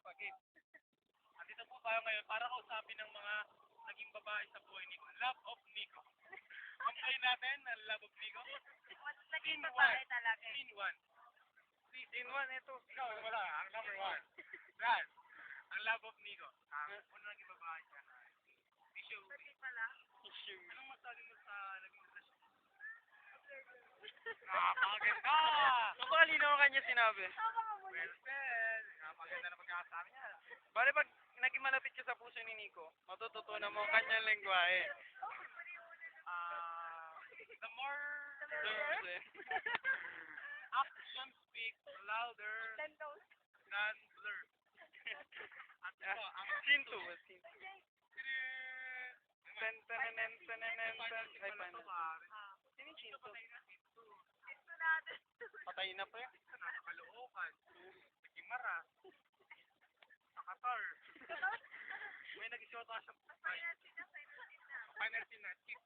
Papa, game. Andito po tayo ngayon para kausapin ng mga naging babae sa buhay ni Love of Nico. Kamay natin ang Love of Nico. Naging Scene babae one. talaga. eh. Scene 1. Scene 1, ito. Ikaw, wala. Ang number 1. Yan. Ang Love of Nico. Ang una naging babae siya. Issue. Pati pala. Issue. Anong masabi mo sa naging relasyon? Napakaganda! Makalino ko kanya sinabi. Tama Bale, pag naging malapit ka sa puso ni Nico, matututunan mo ang kanyang lengguwahe. Ah, the more Dulce. action speaks louder Ten than words. At ito, ang Scene 2. Scene 2. Tiri- Ten, tananen, tananen, Final tan. scene Ay, paano? pare. Ah. Sino 2? patay na pa nasa Caloocan. Nagimara. Sa Qatar. May nag-shota siya. Final scene na, final scene na. Kiss.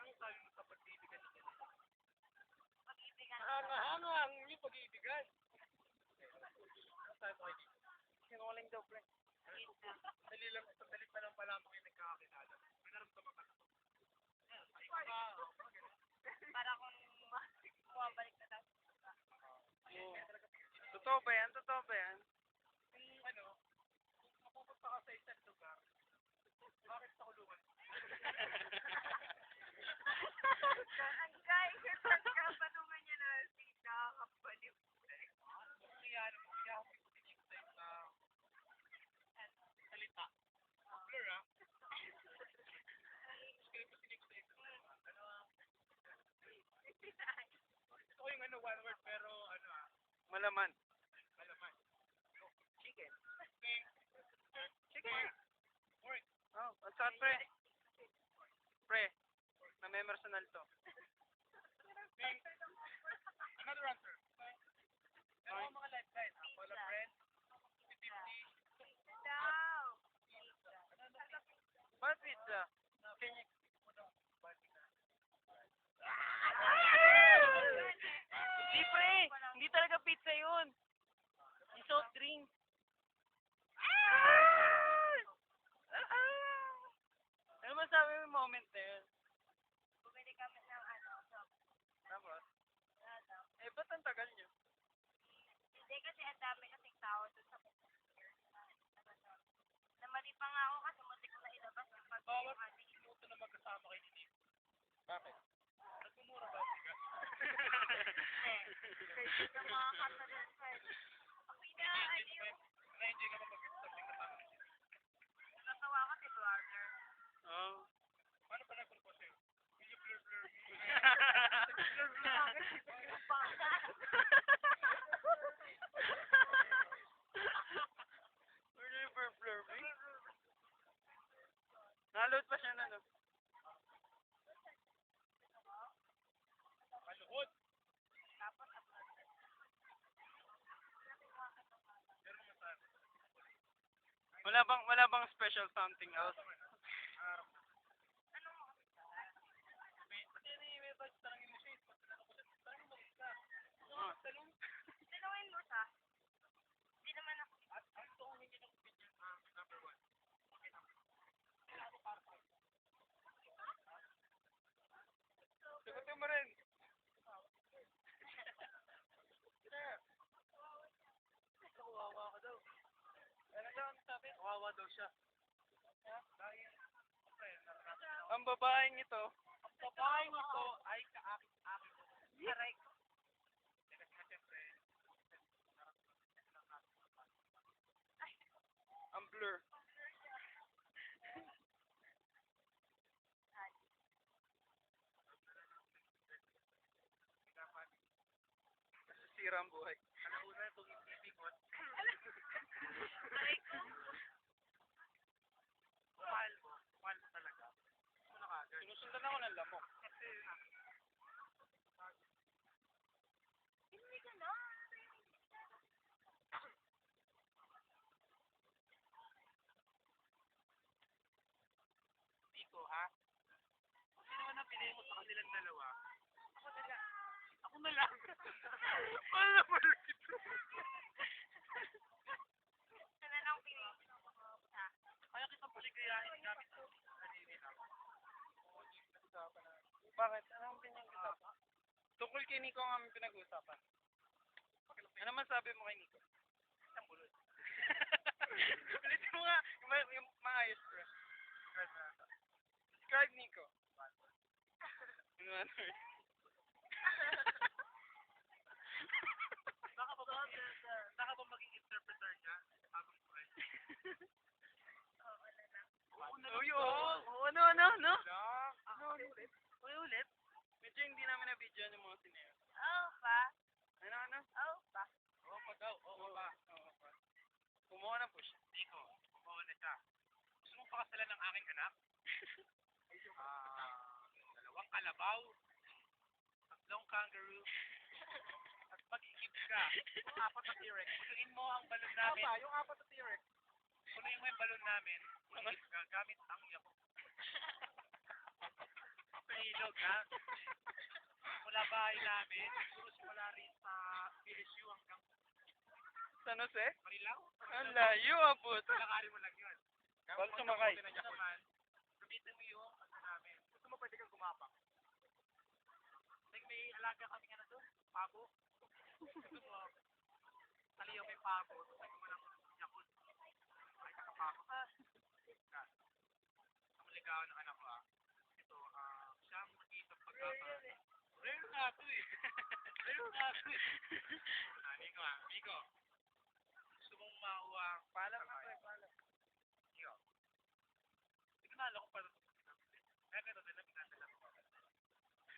Ano sabi mo sa pag-ibigan niya? Pag-ibigan. Hanga-hanga ang inyong pag-iibigan. Ano sabi mo kay Nico? Sinungaling daw, pre. Dali lang, sandali pa lang pala mo kayo nagkakakilala. May naramdaman ka na. Ay, iba. Para kung bumabalik na tayo. Oo. Totoo ba yan? Totoo ba yan? Kung ano, kung mapupunta ka sa isang lugar, bakit sa kulungan? Ang guys, ang kapatungan niya na si nakakapaliw. Kung kaya, ano, kaya ako yung teaching time na salita. Clear, ah? Kaya pa sinig sa ito. Ano, ah, ito yung ano, one word, pero ano, ah, malaman. Pork. Oh, ang sarap, pre. Pre, na-memersonal to. Another answer. Ano ang mga ah? Follow friend. Bakit pizza? Can you... Hindi, pre. Hindi talaga pizza yun. Yung soft drink. Ano masabi mo yung moment yun? Bumili kami ng ano, so, Tapos? ano. Eh, ba't ang tagal nyo? Hindi kasi ang dami kasing tao doon sa Namali pa nga ako kasi muntik ko na ilabas yung pag Bawat minuto na magkasama kayo ni Nick. Bakit? Nagmumura ba bigas? Kasi yung mga kanta doon sa Okay na, ano yung Na-enjoy ka ba mag-something kasama ni Nick? natawa ko si brother. Oo. Paano pa nag-propose sa'yo? Will you blur blur me? Bakit si Blue pa? River Flurby? Naload pa siya na, no? Maluhod. Tapos. Wala bang, wala bang special something else? Harap na. May, pati na yung may touch, tanongin mo siya. eh. Tanongin mo siya. Tanongin mo siya. Ah. Tanong. Tanungin mo siya. Hindi naman ako. At ang gusto kong hindi ng opinion, ah, number one. Okay, number one. Ano para sa'yo? Sagutin mo rin. Kawawa ka daw. Ano daw ang sabi? Kawawa daw siya. Ang babaeng ito, Ang babaeng ito ay kaakit-akit. Aray ang blur. Nasisira ang buhay. alauna itong. Aray ko. Mahal mo. Mahal mo talaga. Gusto mo na kagad. Sinusundan ako ng lamok. Kasi, Hindi ka na. Nico, ha? Kung sino man ang pinili mo sa kanilang dalawa, ako na lang. Ako na lang. Kay Nico ang aming pinag-uusapan. Ano masabi mo kay Nico? Isang bulot. Ulitin mo nga, yung, yung maayos, bro. Describe Nico. In one word. Baka ba ba, baka ba maging interpreter niya habang buhay? Uy, oo. Oo, ano, ano, ano? Lang. Ano, ano ulit? Uy, ulit? Medyo hindi na-video yung mga sinero. Oh, pa. Ano, ano? Oh, pa. Oo pa daw, oo pa. Oo pa. Kumuha na po siya. Nico, oo na siya. Gusto mo pakasalan ng aking anak? Ah, dalawang kalabaw, tatlong kangaroo, at mag-ikip ka. Yung apat na T-Rex. Punuin mo ang balon namin. Tama, yung apat na T-Rex. Punuin mo yung balon namin. Mag-ikip ka gamit ang yabok. Sa ilog, ha? Mula bahay namin, siguro simula rin sa PSU hanggang San Jose? Marilao. Ang layo, abot. Lalakarin mo lang yun. Bawal sumakay. Gamitin mo yung ano namin. Gusto mo pwede kang gumapang. Like may alaga kami nga na doon, pabo. Gusto mo, taliyaw may pabo. Gusto mo lang yakot. Ay, kakapako. Yan. Ang ligawan ng anak ko ah. Ito, ah, siya ang mag-iisang ako eh. Meron ako eh. Ah, Miko ah. Miko. Gusto mong makuha ang palang na pre, palang. Miko. Hindi ko naalala kung paano ito. Kaya ganito din na